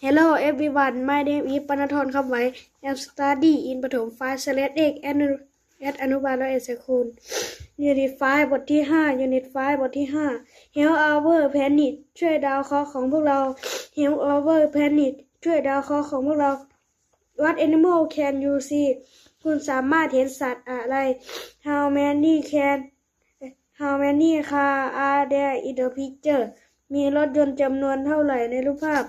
Hello everyone my name is ปนทรคำไว้ I'm study in ประถม5 slash เอก at อนุบาลและเอกสคูล Unit 5 บทที่ 5 Unit 5 บทที่ 5 Help our planet ช่วยดาวเคราะห์ของพวกเรา Help our planet ช่วยดาวเคราะห์ของพวกเรา What animal can you see คุณสามารถเห็นสัตว์อะไร How many can How many car are there in the picture มีรถยนต์จำนวนเท่าไหร่ในรูปภาพ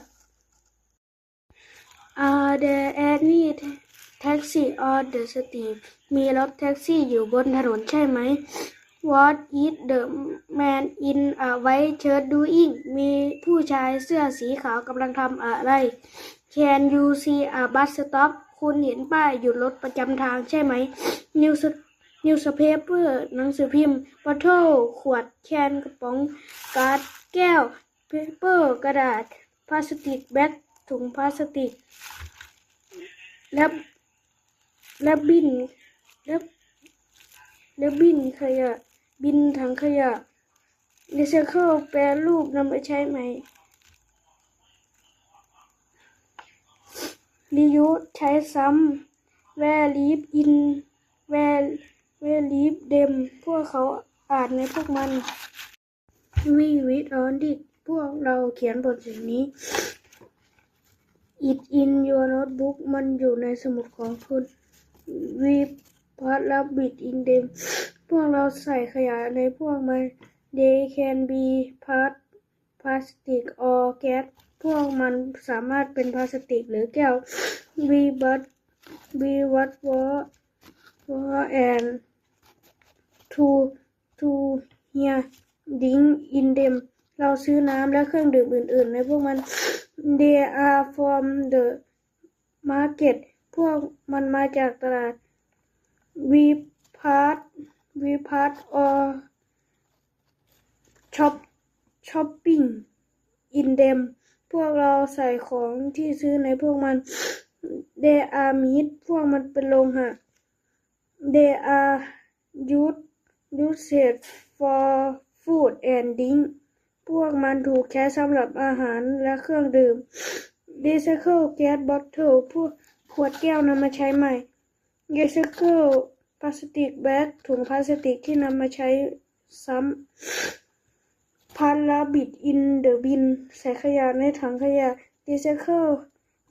Are there any taxi on the street มีรถแท็กซี่อยู่บนถนนใช่ไหม What is the man in a white shirt doing มีผู้ชายเสื้อสีขาวกำลังทำอะไร Can you see a bus stop คุณเห็นป้ายหยุดรถประจำทางใช่ไหม News newspaper หนังสือพิมพ์ bottle ขวด can กระป๋อง การ์ด แก้ว paper กระดาษ พลาสติก แบ็ก ถุงพลาสติก และและบินและและบินขยะ บินถังขยะรีไซเคิลแปรรูปนำไปใช้ใหม่รียูสใช้ซ้ำแวลีฟอินแวแวลีฟเดมพวกเขาอ่านในพวกมันวีวิดออนดิพวกเราเขียนบทสิ่งนี้ It in your notebook มันอยู่ในสมุดของคุณ We put rabbit in them พวกเราใส่ขยะในพวกมัน They can be part plastic or gas พวกมันสามารถเป็นพลาสติกหรือแก้ว We but we what war war and to to here drink in them เราซื้อน้ำและเครื่องดื่มอื่น ๆ ในพวกมัน They are from the market พวกมันมาจากตลาด We part we part or shop shopping in them พวกเราใส่ของที่ซื้อในพวกมัน They are meat พวกมันเป็นโลหะ They are used used for food and drink พวกมันถูกใช้สำหรับอาหารและเครื่องดื่ม Recycle gas bottle พวกขวดแก้วนำมาใช้ใหม่ Recycle พลาสติกแบ็กถุงพลาสติกที่นำมาใช้ซ้ำพันลาบิดอินเดอะบินใส่ขยะในถังขยะ Recycle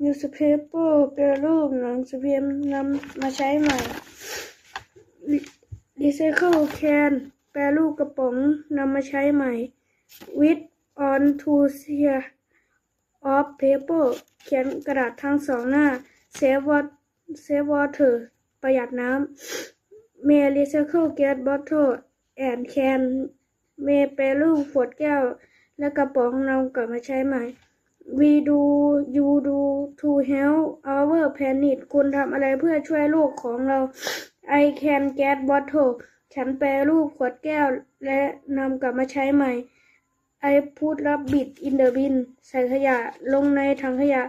newspaper แปรรูปหนังสือพิมพ์นำมาใช้ใหม่ Recycle can แปรรูปกระป๋องนำมาใช้ใหม่ with on to sheer of paper เขียนกระดาษทั้งสองหน้า save water save water ประหยัดน้ำ may recycle gas bottle and can may แปรรูปขวดแก้ว และกระป๋องนำกลับมาใช้ใหม่ we do you do to help our planet คุณทำอะไรเพื่อช่วยโลกของเรา I can get bottle ฉันแปรรูปขวดแก้วและนำกลับมาใช้ใหม่ I put rabbit in the bin ใส่ขยะ ลงในถังขยะ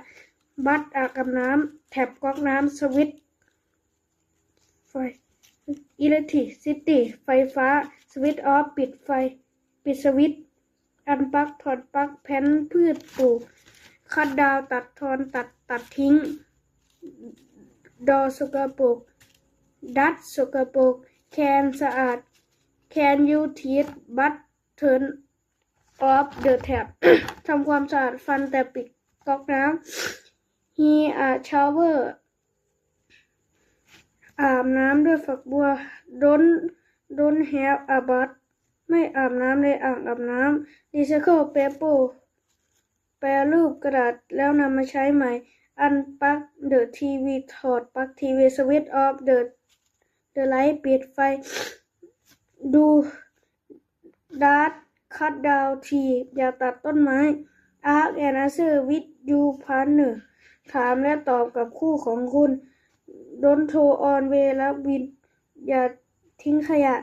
บัตอาบกับน้ำ แถบก๊อกน้ำ สวิตช์ไฟ electricity ไฟฟ้า สวิตออฟ ปิดไฟ ปิดสวิต อันปัก ถอดปัก แผ่นพืชปลูก คัดดาว ตัดทอน ตัด ตัดทิ้ง ดอสกปรก ดัดสกปรก แคนสะอาด Can you teeth but turn of the tap ทำความสะอาดฟันแต่ปิดก๊อกน้ำ He a shower อาบน้ำด้วยฝักบัว Don't don't have a bath ไม่อาบน้ำในอ่างอาบน้ำ Recycle paper แปรรูปกระดาษแล้วนำมาใช้ใหม่ Unplug the TV ถอดปลั๊กทีวี Switch off the the light ปิดไฟดูดาร์คัดดาวทีอย่าตัดต้นไม้ Ask and answer with you partner ถามและตอบกับคู่ของคุณ Don't throw on way และวินอย่าทิ้งขยะ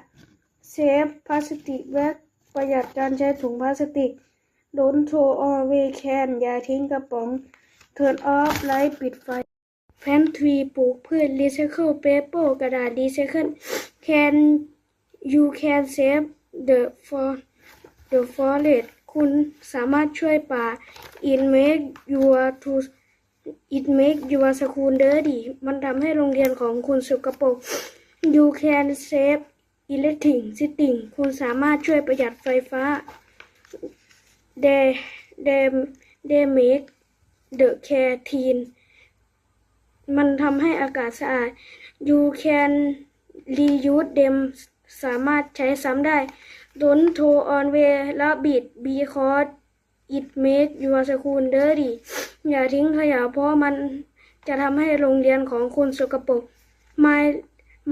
Save plastic bag ประหยัดการใช้ถุงพลาสติก Don't throw on way can อย่าทิ้งกระป๋อง Turn off light ปิดไฟ Plant tree ปลูกพืช Recycle paper กระดาษ Recycle can you can save the for the forest คุณสามารถช่วยป่า in make your to it make your school dirty มันทำให้โรงเรียนของคุณสกปรก you can save electricity คุณสามารถช่วยประหยัดไฟฟ้า they they they make the care clean มันทำให้อากาศสะอาด you can reuse them สามารถใช้ซ้ำได้ don't throw on way และบิด because it make your school dirty อย่าทิ้งขยะเพราะมันจะทำให้โรงเรียนของคุณสกปรก my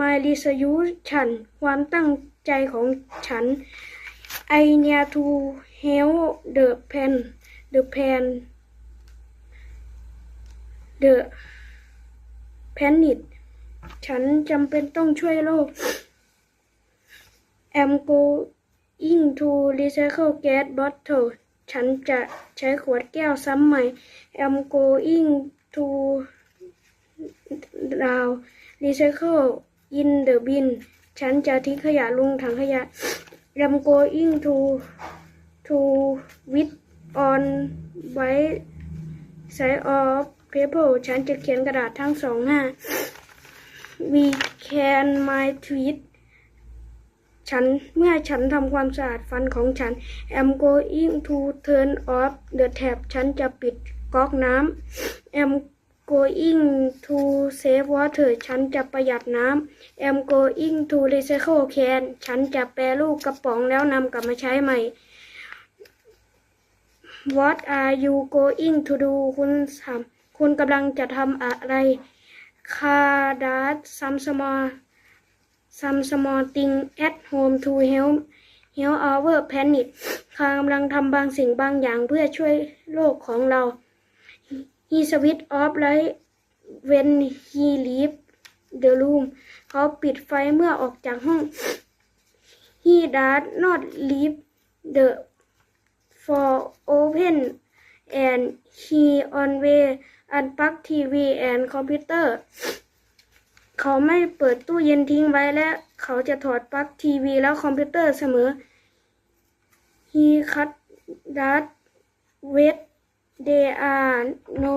my resolution ความตั้งใจของฉัน I need to help the pen the pen the planet ฉันจำเป็นต้องช่วยโลก am going to recycle gas bottle ฉันจะใช้ขวดแก้วซ้ำใหม่ am going to down recycle in the bin ฉันจะทิ้งขยะลงถังขยะ am going to to with on white side of paper ฉันจะเขียนกระดาษทั้งสองหน้า we can my tweet ฉันเมื่อฉันทำความสะอาดฟันของฉัน am going to turn off the tap ฉันจะปิดก๊อกน้ำ am going to save water ฉันจะประหยัดน้ำ am going to recycle can ฉันจะแปรรูปกระป๋องแล้วนำกลับมาใช้ใหม่ What are you going to do คุณทำคุณกำลังจะทำอะไร Card some small some small thing at home to help help our planet ข้ากำลังทำบางสิ่งบางอย่างเพื่อช่วยโลกของเรา He switch off light when he leave the room เขาปิดไฟเมื่อออกจากห้อง He does not leave the for open and he always unplug TV and computer เขาไม่เปิดตู้เย็นทิ้งไว้และเขาจะถอดปลั๊กทีวีแล้วคอมพิวเตอร์เสมอ He cut that with there are no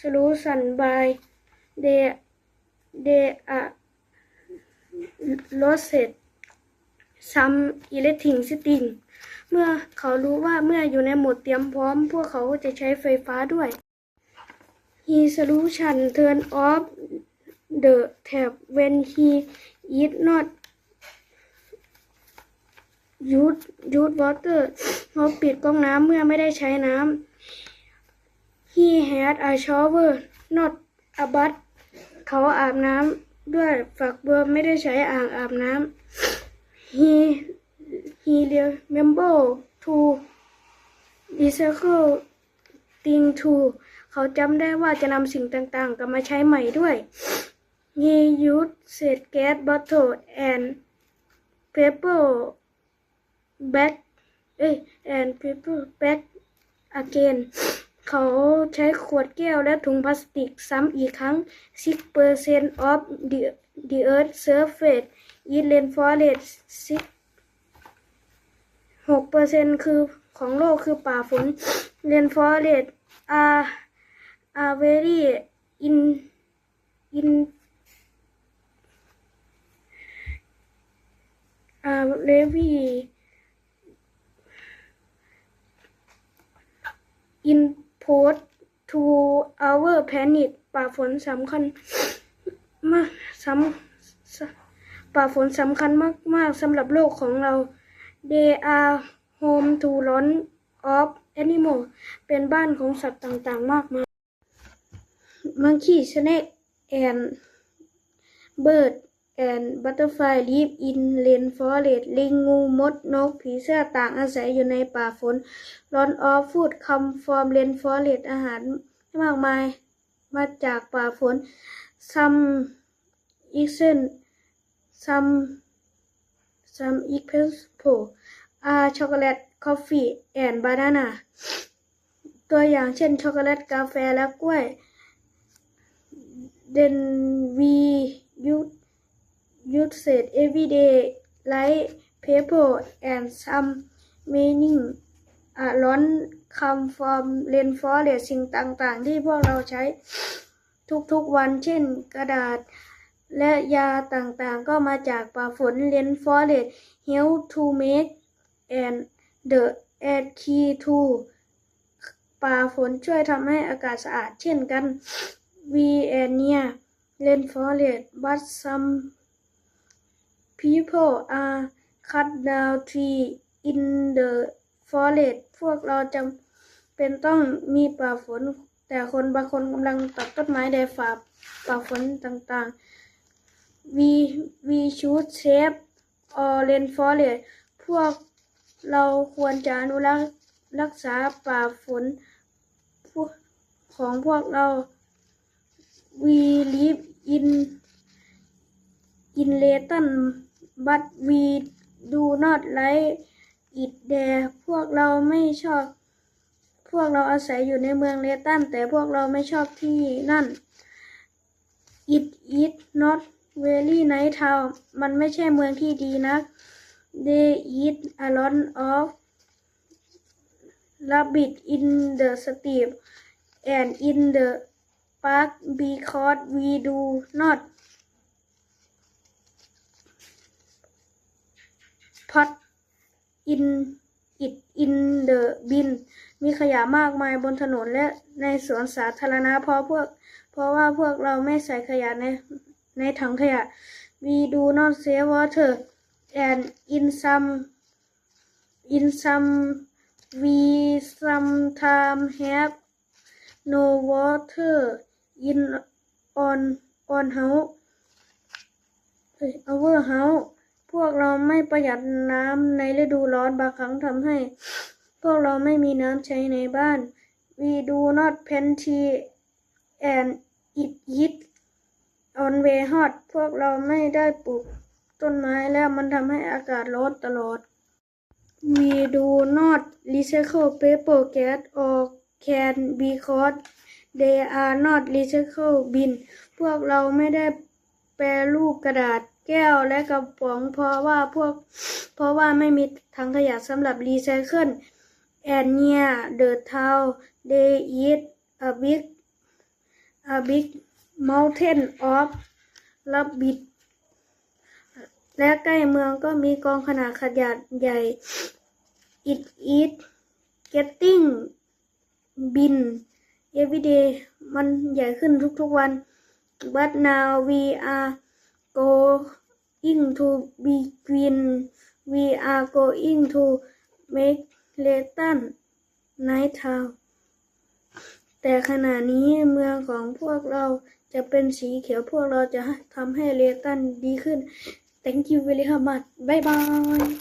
solution by they they are lost some electricity เมื่อเขารู้ว่าเมื่ออยู่ในโหมดเตรียมพร้อม พวกเขาจะใช้ไฟฟ้าด้วย He solution turn off the tap when he is not use use water เขาปิดก๊อกน้ำเมื่อไม่ได้ใช้น้ำ He had a shower not a bath เขาอาบน้ำด้วยฝักบัวไม่ได้ใช้อ่างอาบน้ำ He he remember to recycle thing to เขาจำได้ว่าจะนำสิ่งต่างๆกลับมาใช้ใหม่ด้วย He used said gas bottle and paper bag เอ้ย and paper bag again เขาใช้ขวดแก้วและถุงพลาสติกซ้ำอีกครั้ง 6% of the the earth surface is rainforest 6%คือของโลกคือป่าฝน rainforest are are very in in are very import to our planet ป่าฝนสำคัญมากสำสป่าฝนสำคัญมากมาก ๆสำหรับโลกของเรา they are home to lot of animal เป็นบ้านของสัตว์ต่าง ๆ มากมาย monkey snake and bird and butterfly live in rainforest ลิงงูมดนกผีเสื้อต่างอาศัยอยู่ในป่าฝน lot of food come from rainforest อาหารมากมายมาจากป่าฝน some exist some some example are chocolate coffee and banana ตัวอย่างเช่น ช็อกโกแลตกาแฟและกล้วย then we use use it every day like paper and some meaning a lot come from rainforest สิ่งต่างๆ ที่พวกเราใช้ทุกๆวัน เช่นกระดาษ และยาต่างๆ ก็มาจากป่าฝน rainforest help to make and the air key to ป่าฝนช่วยทำให้อากาศสะอาด เช่นกัน we and near rainforest but some people are cut down tree in the forest พวกเราจำเป็นต้องมีป่าฝน แต่คนบางคนกำลังตัดต้นไม้ในฝ่าป่าฝนต่างๆ we we should save all rainforest พวกเราควรจะอนุรักษ์รักษาป่าฝนพวกของพวกเรา we live in in Leighton but we do not like it there พวกเราไม่ชอบ พวกเราอาศัยอยู่ในเมืองเลตัน แต่พวกเราไม่ชอบที่นั่น it is not very nice town มันไม่ใช่เมืองที่ดีนะัก they eat a lot of rabbit in the street and in the park because we do not พัดอินอิดอินเดอะบิน มีขยะมากมายบนถนนและในสวนสาธารณะเพราะพวก เพราะว่าพวกเราไม่ใส่ขยะในในถังขยะ We do not save water and in some in some we sometimes have no water in on on house our house พวกเราไม่ประหยัดน้ำในฤดูร้อนบางครั้งทำให้ พวกเราไม่มีน้ำใช้ในบ้าน we do not plenty and it it on way hot พวกเราไม่ได้ปลูกต้นไม้แล้วมันทำให้อากาศร้อนตลอด we do not recycle paper gas or can because they are not recycle bin พวกเราไม่ได้แปรรูปกระดาษ แก้วและกระป๋องเพราะว่าพวกเพราะว่าไม่มีถังขยะสำหรับรีไซเคิล and near the town they eat a big a big mountain of rabbit และใกล้เมืองก็มีกองขนาดขนาดใหญ่ it is getting bin every day มันใหญ่ขึ้นทุกๆวัน but now we are going to begin we are going to make Latin night town แต่ขณะนี้เมืองของพวกเราจะเป็นสีเขียวพวกเราจะทำให้เลตันดีขึ้น thank you very much bye bye